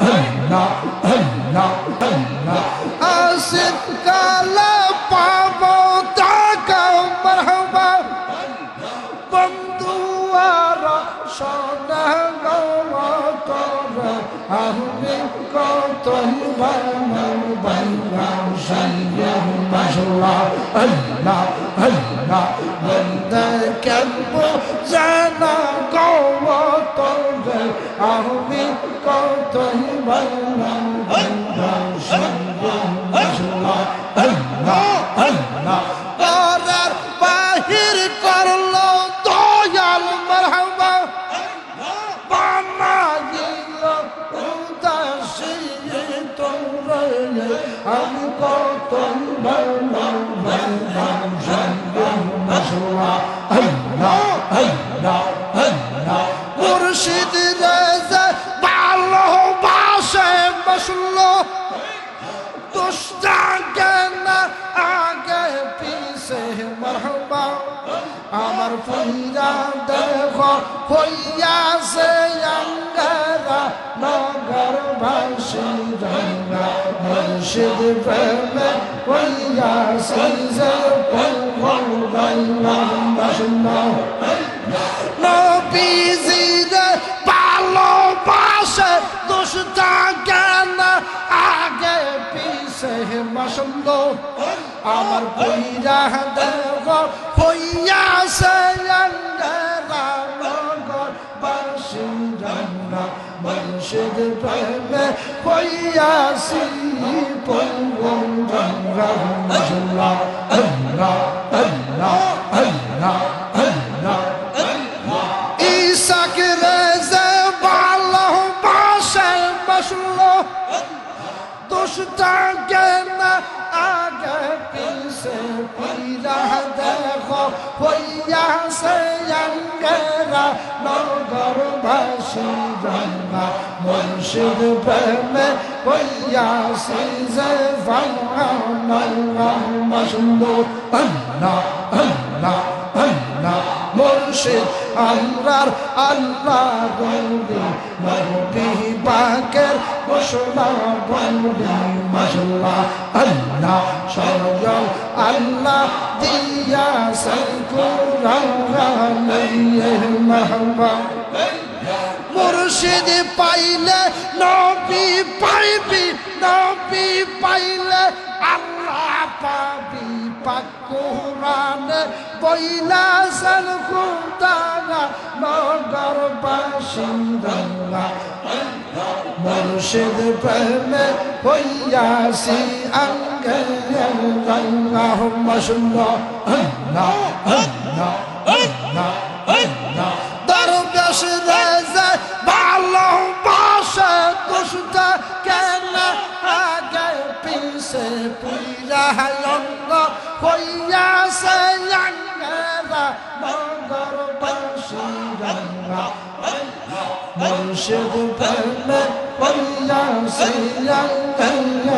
না না না আসিফ কালা পাবো তাকা মারহাবা বন্ধুয়ার সোনা গওয়া করে আমি কত বানাম বানাম সাইয়াম মাশাআল্লাহ আল্লাহ আল্লাহ বন্ধ কেন জানা Gwa I'll be to him by পুইরা দেখ, হইয়াছে আঙ্গারা নগর ভাসি রঙ্গা মুর্শিদ প্রেমে হইয়াছে যে নবীজির ভালোবাসে দুষ্টা জ্ঞান আগে পিছে মাসন্দ আমার বইরা দেব হইয়াছে হইয়া পঙ্গম গঙ্গা আল্লাহ আল্লাহ আল্লাহ নগর ভাসি রঙ্গা মুর্শিদ প্রেমে হইয়াছি যে ভাঙা নঙ্গা মসুন্দর আল্লাহ আল্লাহ আল্লাহ মুর্শিদ, আমরার আল্লাহ বন্দি নবী পাকের ঘোষণা বন্দি, মাশাআল্লাহ, আল্লাহ স্বয়ং আল্লাহ দিয়াছেন কুরআনে মাহবা। মুর্শিদ পাইলে নবী পাইবি, নবী পাইলে আল্লাহ পাবি। পাক কুরআনে বইলা সাল খুদারা নগর বাসিন্দা মুর্শিদ প্রেমে হইয়াছি আঙ্গে আল্লাহুম্মা সুন্নাহ আল্লাহ আল্লাহ আল্লাহ আল্লাহ। দরবেশ পুইরা অঙ্গ হইয়াছে আঙ্গেরা নগর বাসী রঙ্গা মুর্শিদ প্রেমে হইয়াছে আঙ্গেরা আল্লাহ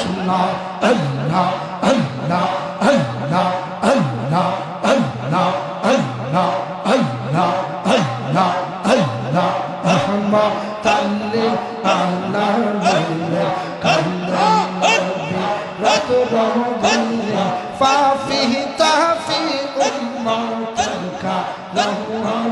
আল্লাহ আল্লাহ আল্লাহ আল্লাহ আল্লাহ আল্লাহ আল্লাহ আল্লাহ আল্লাহ। আহমদ তাল্লি أكرم كلا ففيه تهفي أمتك لهم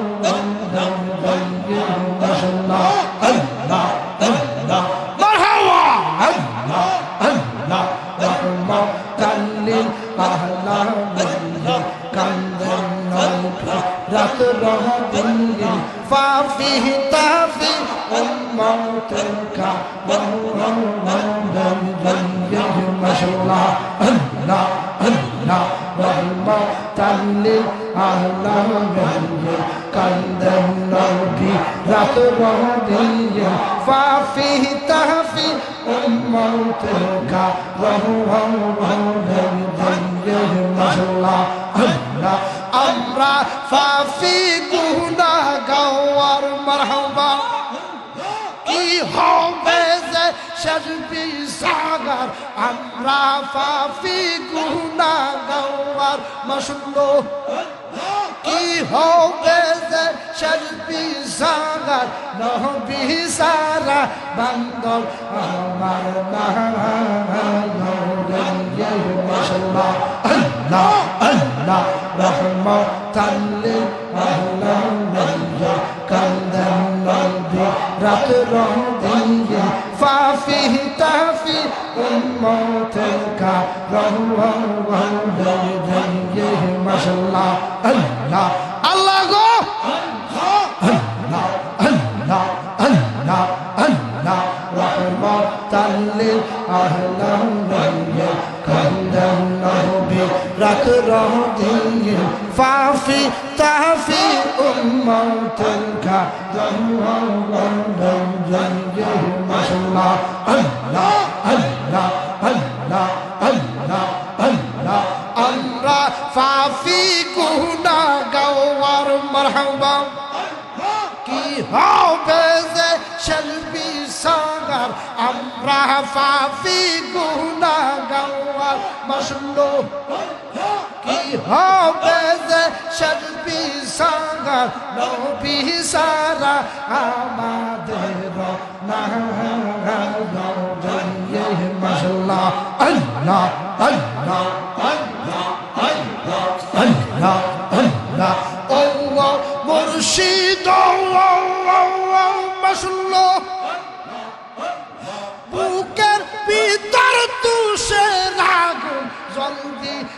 فيها رحمة للعالمين كلم ربي رات ربي ففيه تهفي أمتك وهو ربي مهلا أمرا ففي قهنا قوار مرحبا إيهم সাজবি সাগার, আমরা ফাফি গুনা গাওয়ার মাসুন্দ কি হবে যে শরবি সাগার? নহবি সারা বান্দর, আমার না মশলা আল্লাহ আল্লাহ রহমতাল্লিল আলামিন কান্দান, নবী, রাত রহিয়ে তাফি রহিয়ে ফাফি তাফি রহিয়ে মাশাআল্লাহ আল্লাহ আল্লাহ আল্লাহ আল্লাহ আল্লাহ আমরা ফাফি গুনা গাওয়ার মারহাবা। কি হবে যে শলবি মশলো কি হবে যে শলবি সাগার নবী সারা আমাদের মশলা আল্লাহ আল্লাহ আল্লাহ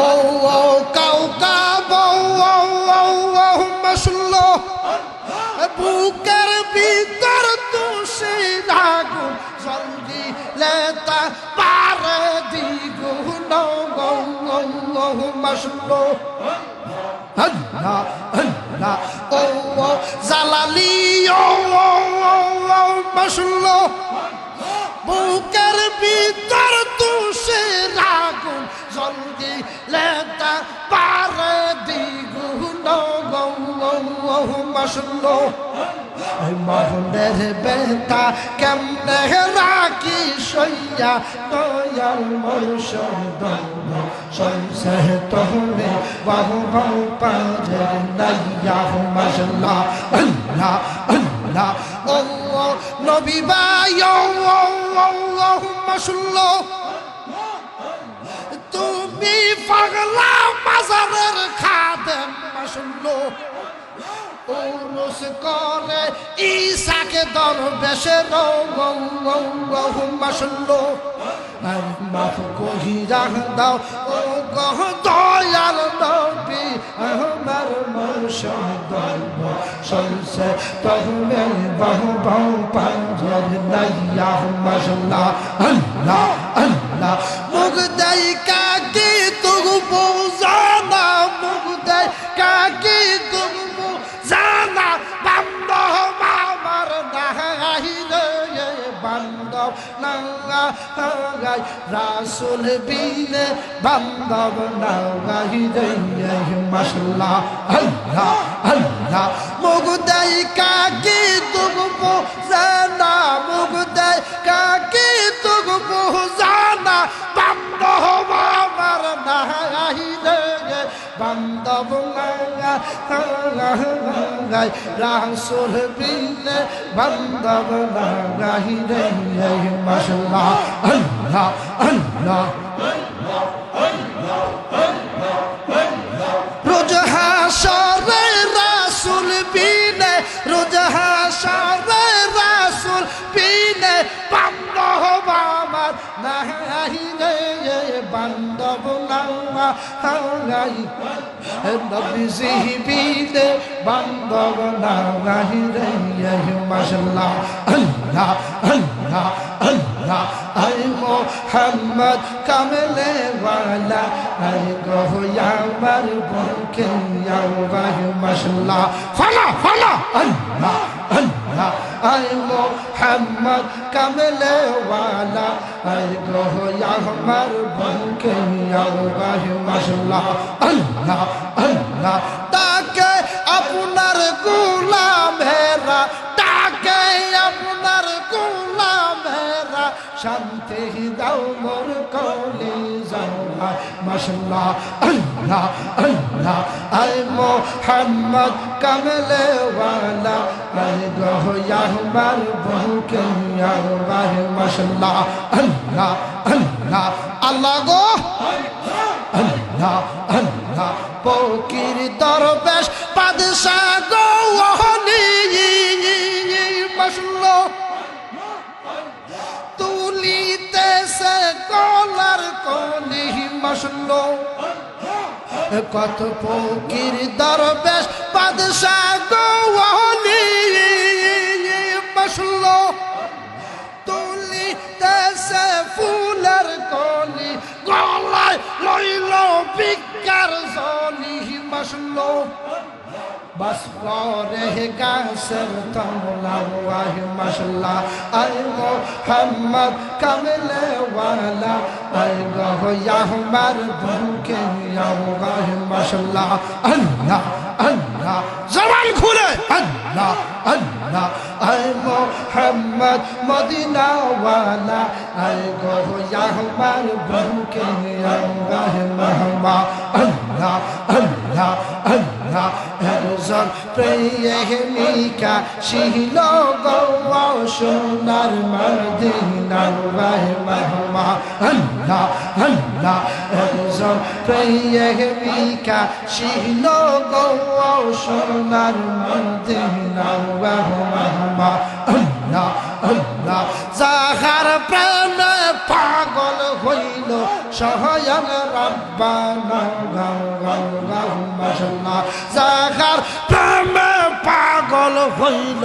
ও ও কাউকা বউ ও ও ও মশলো বুকের ভিতর তুষে রাগুন জলদি লেতা পারে বুকের ভিতর তুষে রাগুন জলদি লেতা পারে। মশলো মহনের বেতা কেমনে রাখি সইয়া দয়াল মরশদ সইসে তোহরে বাহু বাহু পাজে নাইয়া মশলা আল্লাহ আল্লাহ। ও নবী ও মশলো তুমি পাগলা বাজারের খাদেম মশলো উরুস করে ঈশাকে দরবেশে মশলো মাফ কহিরা দাও, ও গহ দয়াল নবী, আমার মর্শদ সলসে তহমে বহু বহু, পাঞ্জর নাইয়া মশলা আল্লাহ আল্লাহ। মুগ দেই কাকি তুগবো জানা নাগাই রাসুল বিনে বান্দব নাগাই রে মশলা আল্লাহ আল্লাহ মুগ দেই কাকি তুগবো জানা মুগ দেই কাকি তুগবো জানা বান্দহ মামার নাহিলে বান্দব নাগাই রাসুল বিনে বান্দব নাগাই রে মশলা আল্লাহ আল্লাহ রোজ হাসরে রাসুল বিনে, রোজ হাসরে রাসুল বিনে বান্দব আমার নাহি রে বান্দব নাগাই নবী বিনে বান্দব নাগাই রে মশলা আল্লাহ আল্লাহ আল্লাহ। আই মোহাম্মদ কামলে ওয়ালা, আই গো আমার বুকে আওয়াজ মাশাল্লাহ। ফালা ফালা আল্লাহ। আই মোহাম্মদ কামলে ওয়ালা আয় গো আমার আওয়াজ মাশাল্লাহ আল্লাহ আল্লাহ তাকে মাশাল্লাহ আল্লাহ আল্লাহ। আই মোহাম্মদ কামলে ওয়ালা আই গো আমার বহুকে আওয়াজ মাশাল্লাহ, আল্লাহ আল্লাহ। আল্লাহ গো। আল্লাহ আল্লাহ। ফকির দরবেশ বাদশা গৌহনি মশলো কত ফকির দরবেশ বাদশা বসল। তুলি দেশে ফুলের কলি গলায় লইল বিকার জলি মাসলো বাস করে গাছের তমলাওয়াহ মশলা আই মোহাম্মদ কামলে ওয়ালা আই গহ ইয়াহমার বুকে ইয়াওগাহ মশলা আল্লাহ আল্লাহ জবান খুলে আল্লাহ আল্লাহ, আই মোহাম্মদ, মদিনা ওয়ালা, আই গহ ইয়াহমার বুকে ইয়াওগাহ মহমা। আল্লাহ আল্লাহ আল্লাহ, একজন প্রেমিকা শিল গৌয়া সোনার মদিনার মহমা। আল্লাহ আল্লাহ, একজন প্রেমিকা শিল গৌয়া সোনার মদিনার মহমা আল্লাহ আল্লাহ। যাহার প্রাণ পাগল হইল সহায়ন রব্বানা যাহার প্রাণ পাগল হইল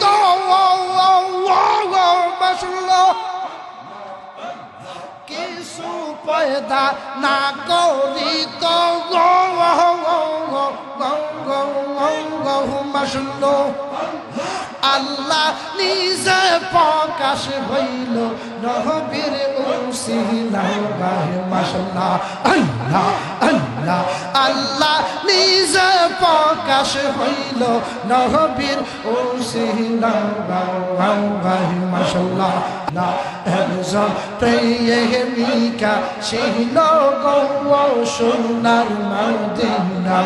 পয়দা না করি তো মসলো আল্লাহ নিজে প্রকাশ হইল নহবীর উসিলাহে মাসাল্লাহ আল্লাহ আল্লাহ আল্লাহ নিজে প্রকাশ হইল নহবীর উসিলাহে মাসাল্লাহ না, একজন প্রেমিকা ছিল গৌ সোনার মদিনা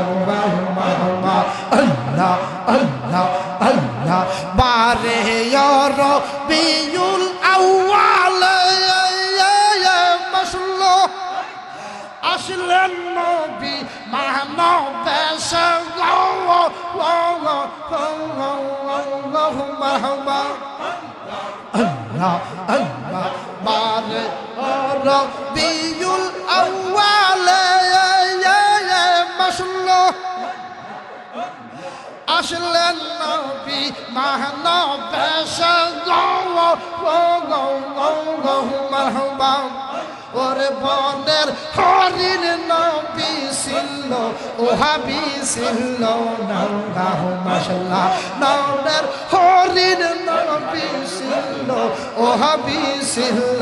মাহমা আল্লাহ আল্লাহ আল্লাহ। বারে বিউল আসলেন নবী মাহমা আল্লাহ আল্লাহ বারে বিউল আউয়াল মশলো আসলেন নবী গৌ গৌ গৌ গৌ মাহবা ওরে বনের হরিণ নবী ছিল, ওহাবি ছিল নৌগাহ মাসাল্লা নৌনের হরিণ নবী ছিল, ওহাবি ছিল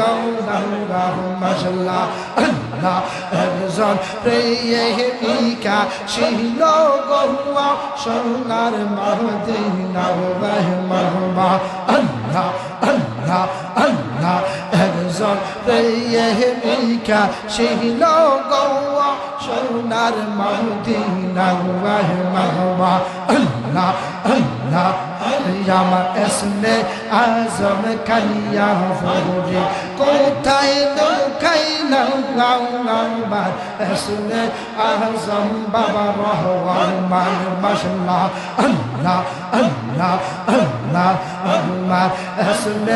নৌগাহ মাসাল্লা আল্লাহ একজন প্রেমিকা ছিল গৌয়া সোনার মহদিনা মহমা আল্লাহ আল্লাহ। আল্লাহ একজন প্রেমিকা ছিল গৌয়া সোনার মহদিনা মহমা আল্লাহ আল্লাহ আমার এসমে আজম কালিয়া কোথায় আহসম বাবা রহমান, মান মশলা আল্লাহ আল্লাহ আল্লাহ আল্লাহ। হসন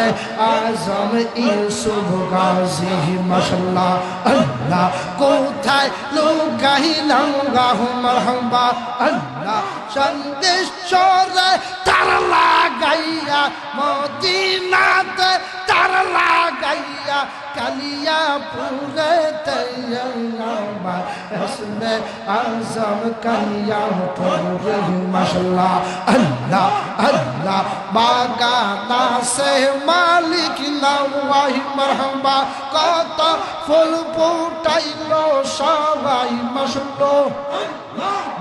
আজম ইউসুফ গাজী মশলা আল্লাহ। কোথায় লুকাইলাম গাহ মরহবা, আল্লাহ। সন্দেশ চরে তার লাগাইয়া, মদিনাতে তার লাগাইয়া কালিয়া পুরে আমার এসমে আজম কালিয়া পুরে মাশাল্লাহ আল্লাহ আল্লাহ, বাগানা সে মালিক নাওয়াই মারহাবা, কত ফুল ফুটাইল সবাই মশলো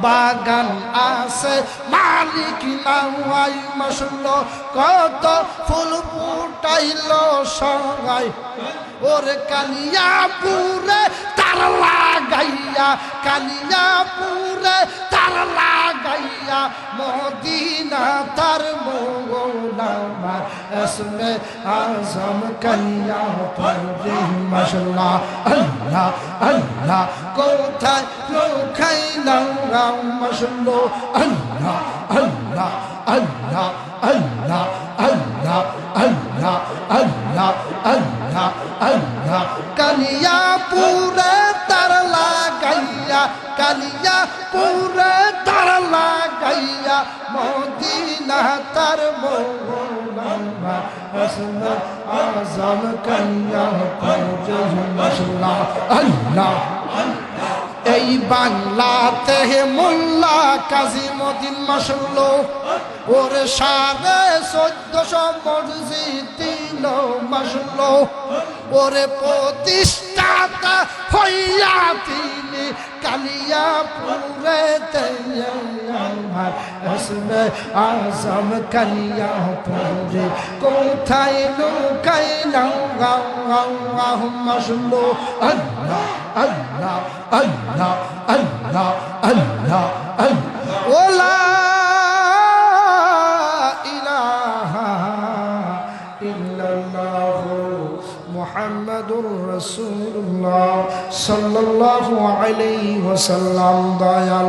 বাগান আছে মালিক নাওয়াই মশলো কত ফুল ফুটাইল সবাই ওর কালিয়া পুরে তার লাগাইয়া কালিয়া পুরে তার লাগাইয়া, মদিনা তার মৌলামার এসমে আজম কালিয়া পুরে মাশাল্লাহ, আল্লাহ আল্লাহ, কোথায় লোখাইলাম রাম মশলো আল্লাহ আল্লাহ আল্লাহ আল্লাহ আল্লাহ আল্লাহ আল্লাহ আল্লাহ আল্লাহ কালিয়া পুরে তার লাগাইয়া কালিয়া পুরে তার লাগাইয়া, মদিনা তার মৌলামা হসন আজম কালিয়া আল্লাহ। এই বাংলাতে মোল্লা কাজী মদিন মাসল ওরে সাড়ে চোদ্দশো মসজিদ দিল মাসল ওরে প্রতিষ্ঠাতা হইয়া তিনি কালিয়া কালিয়াপুরে আমার হসনে আজম কালিয়াপুরে কোথায় লুকাই নাও মাসলো আল্লাহ আল্লাহ আল্লাহ আল্লাহ আল্লাহ আল্লাহ। ওলা ইলাহা ইল্লাল্লাহ মুহাম্মাদুর রাসূলুল্লাহ। সাল্লাল্লাহু আলাইহি ওয়াসাল্লাম, দয়াল